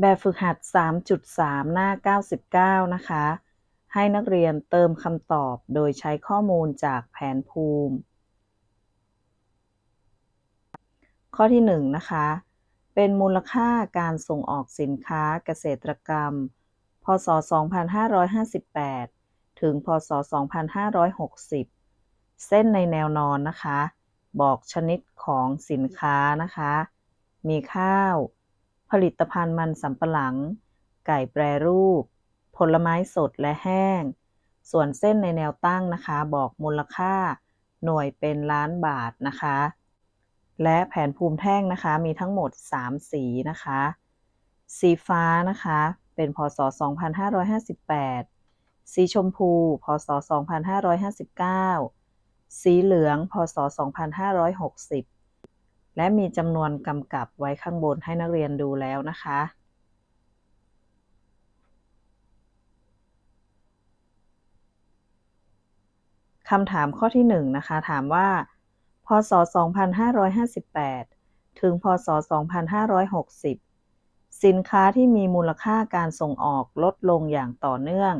แบบฝึกหัด 3.3 หน้า 99 นะคะ ให้นักเรียนเติมคำตอบโดยใช้ข้อมูลจากแผนภูมิ ข้อที่ 1 นะคะ เป็นมูลค่าการส่งออกสินค้าเกษตรกรรม พศ 2558 ถึง พศ 2560 เส้นในแนวนอนนะคะ บอกชนิดของสินค้านะคะ มีข้าว ผลิตภัณฑ์มันสำปะหลัง ไก่แปรรูป ผลไม้สดและแห้ง ส่วนเส้นในแนวตั้งนะคะ บอกมูลค่า หน่วยเป็นล้านบาทนะคะ และแผนภูมิแท่งนะคะ มีทั้งหมด 3 สีนะคะ สีฟ้านะคะ เป็นพศ 2558 สีชมพู พศ 2559 สีเหลือง พศ 2560 และมีจำนวนกำกับไว้ข้างบนให้นักเรียนดูแล้วนะคะ คำถามข้อที่ 1 นะคะ ถามว่า พศ 2558 ถึง พศ 2560 สินค้าที่มีมูลค่าการส่งออกลดลงอย่างต่อเนื่อง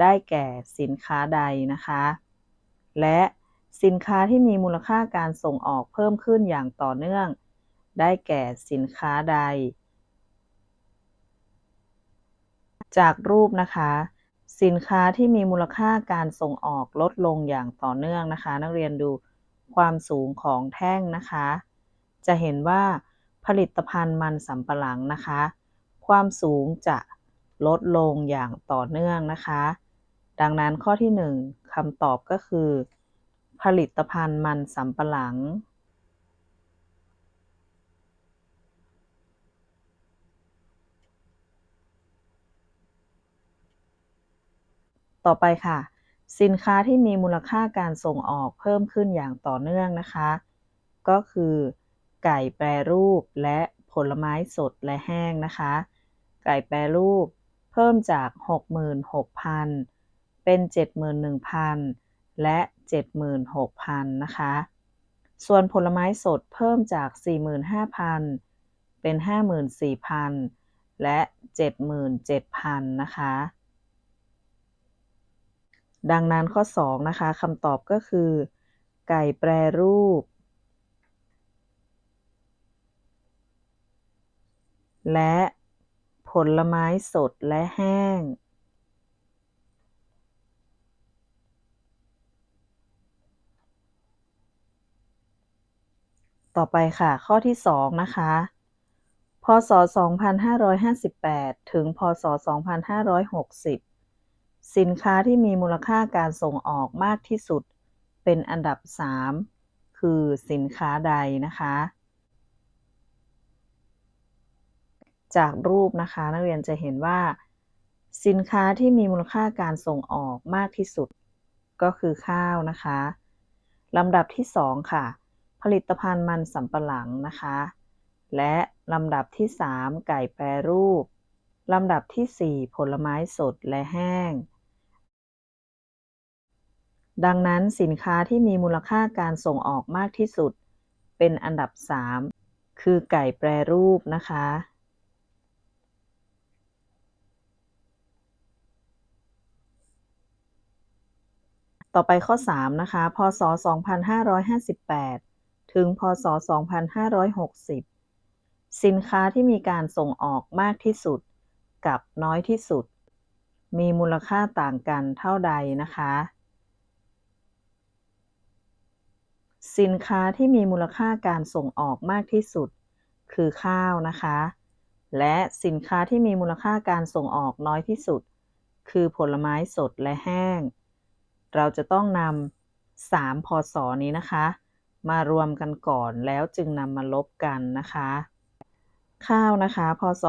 ได้แก่สินค้าใดนะคะ และ สินค้าที่มีมูลค่าการส่งออกเพิ่มขึ้นอย่างต่อเนื่อง ได้แก่สินค้าใด จากรูปนะคะ สินค้าที่มีมูลค่าการส่งออกลดลงอย่างต่อเนื่องนะคะ นักเรียนดูความสูงของแท่งนะคะ จะเห็นว่าผลิตภัณฑ์มันสำปะหลังนะคะ ความสูงจะลดลงอย่างต่อเนื่องนะคะ ดังนั้นข้อที่ 1คำตอบก็คือ ผลิตภัณฑ์มันสำปะหลังต่อไปค่ะ สินค้าที่มีมูลค่าการส่งออกเพิ่มขึ้นอย่างต่อเนื่องนะคะ ก็คือ ไก่แปรรูปและผลไม้สดและแห้งนะคะ ไก่แปรรูปเพิ่มจาก 66,000 เป็น 71,000 และ 76,000นะคะ ส่วนผลไม้สดเพิ่มจาก 45,000 เป็น 54,000 และ 77,000 นะคะ ดังนั้นข้อ 2 นะคะคำตอบก็คือ ไก่แปรรูป และผลไม้สดและแห้ง ต่อไปค่ะ ข้อที่ 2 นะคะ พศ 2558 ถึง พศ 2560 สินค้าที่มีมูลค่าการส่งออกมากที่สุด เป็นอันดับ 3 คือสินค้าใดนะคะ จากรูปนะคะนักเรียนจะเห็นว่า สินค้าที่มีมูลค่าการส่งออกมากที่สุด ก็คือข้าวนะคะลำดับที่ 2 ค่ะ ผลิตภัณฑ์มันสำปะหลังนะคะ และลำดับที่ 3 ไก่แปรรูป ลำดับที่ 4 ผลไม้สดและแห้ง ดังนั้นสินค้าที่มีมูลค่าการส่งออกมากที่สุด เป็นอันดับ 3 คือไก่แปรรูปนะคะต่อไปข้อ 3 นะคะ พศ 2558 ถึงพศ 2560 สินค้าที่มีการส่งออกมากที่สุดกับน้อยที่สุด มีมูลค่าต่างกันเท่าใดนะคะ สินค้าที่มีมูลค่าการส่งออกมากที่สุด คือข้าวนะคะ และสินค้าที่มีมูลค่าการส่งออกน้อยที่สุด คือผลไม้สดและแห้ง เราจะต้องนำ3พศนี้นะคะ มารวมกันก่อนแล้วจึงนำมาลบกันนะคะ ข้าวนะคะ พศ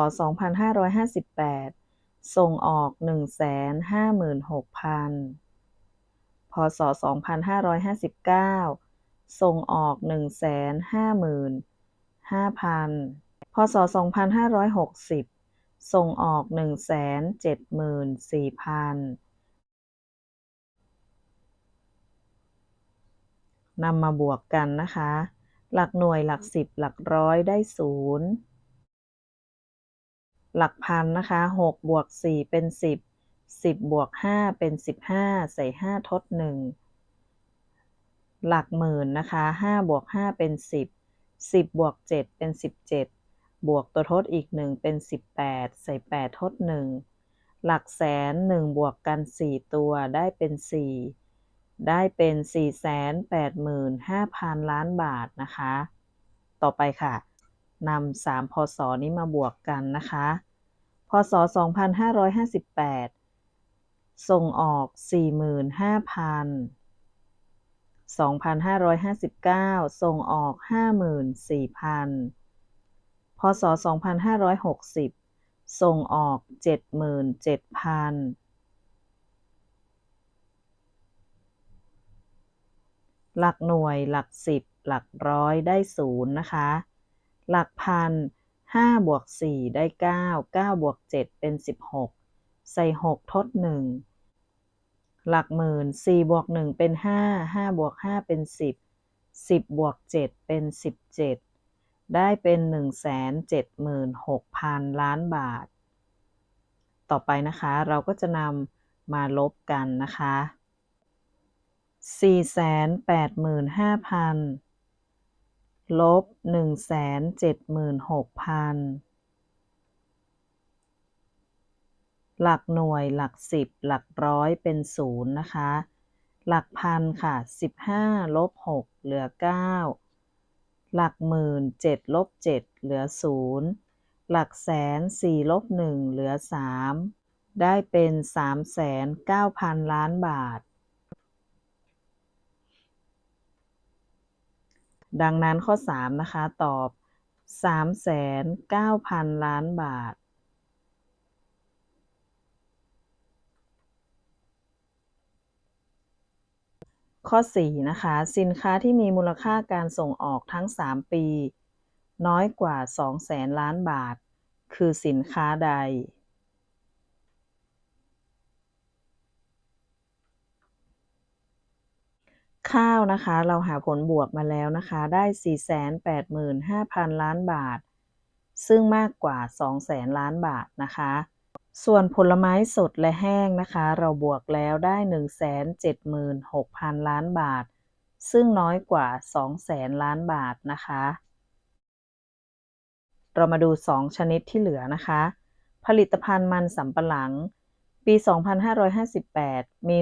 2558 ส่งออก 156,000 พศ 2559 ส่งออก 155,000 พศ 2560 ส่งออก 174,000 นำมาบวกกันนะคะ หลักหน่วยหลักสิบหลักร้อยได้ศูนย์หลักพันนะคะ6บวก4เป็น10 10บบวก5เป็น15ใส่5ทด1หลักหมื่นนะคะ5บวก5เป็น10 10บบวก7เป็น17บเจ็ดบวกตัวทดอีก1เป็น18ใส่8ทด1หลักแสน1บวกกัน4ตัวได้เป็น4 ได้เป็น 485,000 ล้านบาทนะคะ ต่อไปค่ะนำ3พศนี้มาบวกกันนะคะ พศ 2558 ส่งออก 45,000 2,559 ส่งออก 54,000 พศ 2560 ส่งออก 77,000 หลักหน่วยหลักสิบหลักร้อยได้ศูนย์นะคะ หลักพันห้าบวกสี่ได้เก้าเก้าบวกเจ็ดเป็นสิบหกใส่หกทดหนึ่งหลักหมื่นสี่บวกหนึ่งเป็นห้าห้าบวกห้าเป็นสิบสิบบวกเจ็ดเป็นสิบเจ็ดได้เป็นหนึ่งแสนเจ็ดหมื่นหกพันล้านบาท ต่อไปนะคะเราก็จะนำมาลบกันนะคะ สี่แสนแปดหมื่นห้าพันลบหนึ่งแสนเจ็ดหมื่นหกพันหลักหน่วยหลักสิบหลักร้อยเป็นศูนย์นะคะ หลักพันค่ะสิบห้าลบหกเหลือเก้าหลักหมื่นเจ็ดลบเจ็ดเหลือศูนย์หลักแสนสี่ลบหนึ่งเหลือสามได้เป็นสามแสนเก้าพันล้านบาท ดังนั้นข้อ 3 นะคะ ตอบ 39,000 ล้านบาท ข้อ 4 นะคะ สินค้าที่มีมูลค่าการส่งออกทั้ง 3 ปี น้อยกว่า 200,000 ล้านบาท คือสินค้าใด ข้าวนะคะ เราหาผลบวกมาแล้วนะคะ ได้ 485,000 ล้านบาท ซึ่งมากกว่า 200,000 ล้านบาทนะคะ ส่วนผลไม้สดและแห้งนะคะ เราบวกแล้วได้ 176,000 ล้านบาท ซึ่งน้อยกว่า 200,000 ล้านบาทนะคะ เรามาดู 2 ชนิดที่เหลือนะคะ ผลิตภัณฑ์มันสำปะหลัง ปี 2558 มี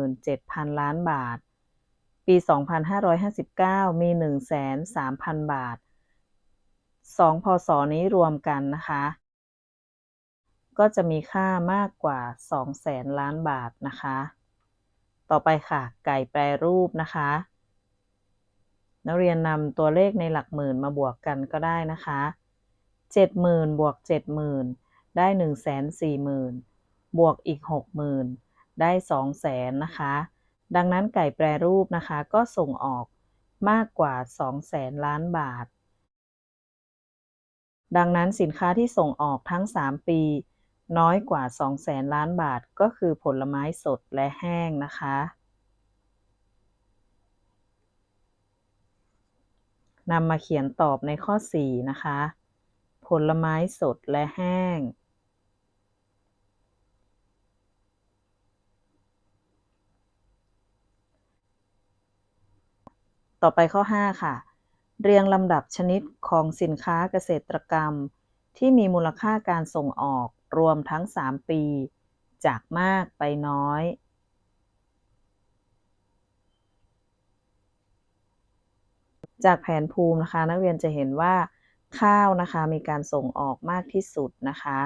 117,000 ล้านบาท ปี 2559 มี 103,000 บาท 2 พศนี้รวมกันนะคะ ก็จะมีค่ามากกว่า 200,000 ล้านบาทนะคะ ต่อไปค่ะ ไก่แปรรูปนะคะ นักเรียนนำตัวเลขในหลักหมื่นมาบวกกันก็ได้นะคะ 70,000บวก70,000ได้140,000 บวกอีก 60,000 ได้ 200,000นะคะ ดังนั้นไก่แปรรูปนะคะก็ส่งออกมากกว่า 200,000 ล้านบาท ดังนั้นสินค้าที่ส่งออกทั้ง 3 ปี น้อยกว่า 200,000 ล้านบาทก็คือผลไม้สดและแห้งนะคะ นำมาเขียนตอบในข้อ 4 นะคะ ผลไม้สดและแห้ง ต่อไปข้อ 5 ค่ะ เรียงลำดับชนิดของสินค้าเกษตรกรรม ที่มีมูลค่าการส่งออกรวมทั้ง 3 ปี จากมากไปน้อย จากแผนภูมินะคะ นักเรียนจะเห็นว่า ข้าวนะคะมีการส่งออกมากที่สุดนะคะ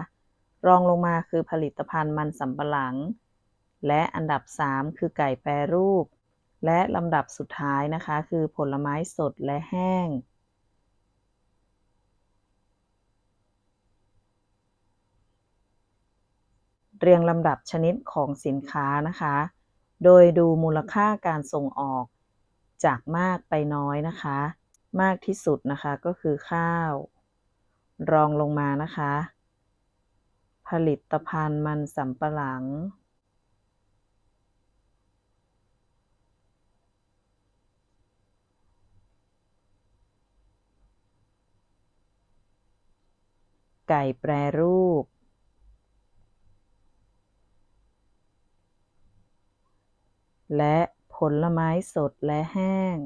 รองลงมาคือผลิตภัณฑ์มันสำปะหลัง และอันดับ 3 คือไก่แปรรูป และลำดับสุดท้ายนะคะ คือผลไม้สดและแห้ง เรียงลำดับชนิดของสินค้านะคะ โดยดูมูลค่าการส่งออก จากมากไปน้อยนะคะ มากที่สุดนะคะก็คือข้าว รองลงมานะคะ ผลิตภัณฑ์มันสำปะหลัง ไก่แปรรูป และผลไม้สดและแห้ง